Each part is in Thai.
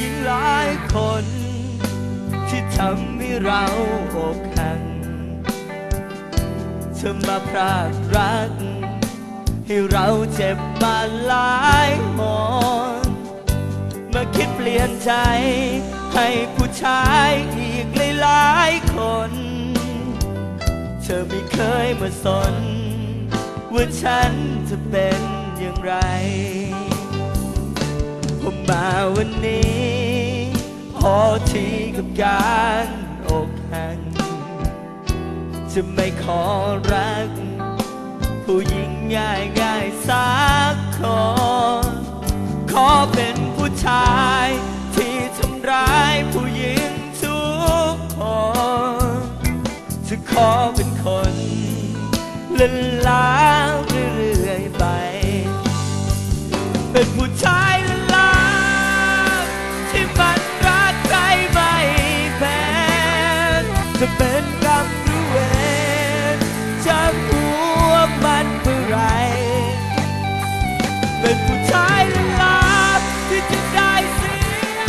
ยิงหลายคน ที่ทำให้เราอกหักเธอมาพรากรัก ให้เราเจ็บมาหลายหนมาคิดเปลี่ยนใจ ให้ผู้ชายอีกหลายๆคน เธอไม่เคยมาสน ว่าฉันจะเป็นอย่างไร ผมมาวันนี้ พอทีกับการอกหักจะไม่ขอรัก ผู้หญิงง่ายง่ายสักคนขอเป็นผู้ชายที่ทำร้ายผู้หญิงทุกคนจะขอเป็นคนละลาเรื่อยไป เป็นผู้ชาย จะเป็นกรรมหรือเวรจากหัวมันเมื่อไร เป็นผู้ชายลลาที่จะได้เสีย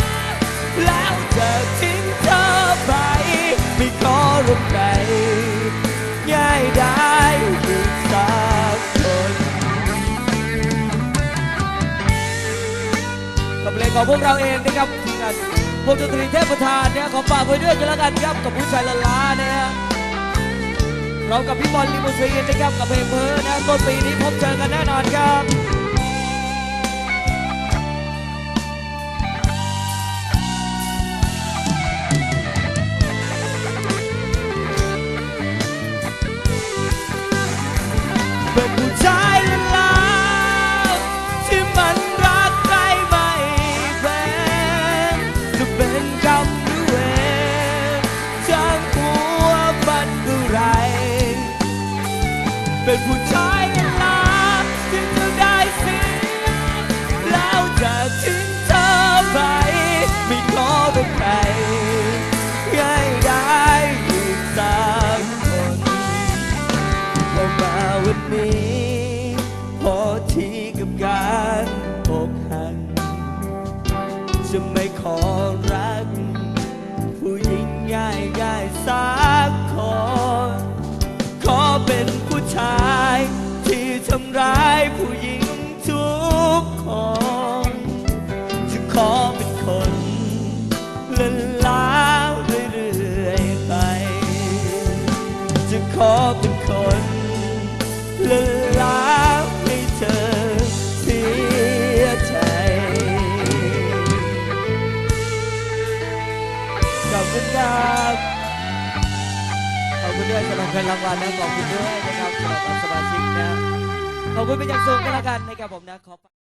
แล้วจะทิ้งเธอไป ไม่ขอรบใครง่ายได้อีกสักคนกับเพลงของพวกเราเองนะครับที่กัน วงดนตรีเทพประธานเนี่ยขอฝากไว้ด้วยกันแล้วกันครับกับผู้ชายละลาเนี่ยเรากับพี่บอลลิมูซีนนะครับกับเพลงเพอนะต้นปีนี้พบเจอกันแน่นอนครับ เป็นผู้ชายละลาวที่จะได้เสียแล้วจะทิ้งเธอไป ไม่ขอเป็นใครง่ายได้อีกสักคนพอมาวันนี้พอทีกับการอกหักจะไม่ขอรัก ผู้หญิงง่ายง่ายๆสักคนำร้ายผู้หญิงทุกคนจะขอเป็นคนละล้าเรื่อยๆไป จะขอเป็นคนละล้าให้เธอเสียใจขอบคุณครับขอบคุณด้วยสำหรับเงินรางวัลนะขอบคุณด้วยนะครับสำหรับสมาชิกนะ ขอบคุณเป็นอย่างสูงกันแล้วกันนะครับผมนะขอ